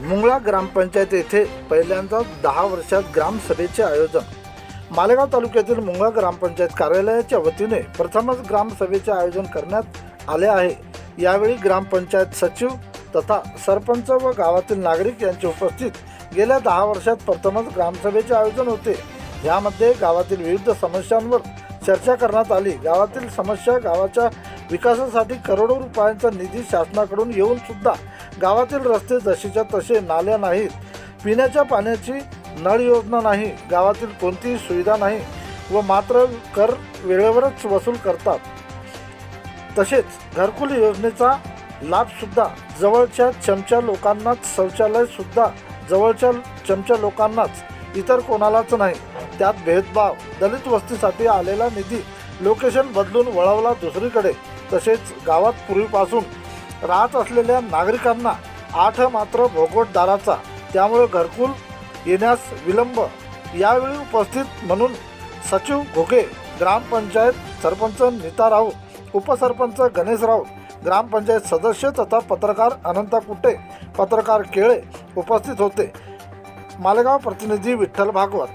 मुंगळा ग्रामपंचायत येथे पहिल्यांदाच दहा वर्षात ग्रामसभेचे आयोजन. मालेगाव तालुक्यातील मुंगळा ग्रामपंचायत कार्यालयाच्या वतीने प्रथमच ग्रामसभेचे आयोजन करण्यात आले आहे. यावेळी ग्रामपंचायत सचिव तथा सरपंच व गावातील नागरिक यांची उपस्थित गेल्या दहा वर्षात प्रथमच ग्रामसभेचे आयोजन होते. यामध्ये गावातील विविध समस्यांवर चर्चा करण्यात आली. गावातील समस्या गावाच्या विकासासाठी करोडो रुपयांचा निधी शासनाकडून येऊन सुद्धा गावातील रस्ते जसेच्या तसे नाल्या नाहीत. पिण्याच्या पाण्याची नळ योजना नाही. गावातील कोणतीही सुविधा नाही व मात्र कर वेळेवरच वसूल करतात. तसेच घरकुल योजनेचा लाभसुद्धा जवळच्या चमच्या लोकांनाच शौचालयसुद्धा जवळच्या चमच्या लोकांनाच इतर कोणालाच नाही. त्यात भेदभाव दलित वस्तीसाठी आलेला निधी लोकेशन बदलून वळवला दुसरीकडे. तसेच गावात पूर्वीपासून राहत असलेल्या नागरिकांना आठ मात्र भोगोटदाराचा त्यामुळे घरकुल येण्यास विलंब. यावेळी उपस्थित म्हणून सचिव घोगे ग्रामपंचायत सरपंच नीता राऊत उपसरपंच गणेश राऊत ग्रामपंचायत सदस्य तथा पत्रकार अनंता कुटे पत्रकार केळे उपस्थित होते. मालेगाव प्रतिनिधी विठ्ठल भागवत.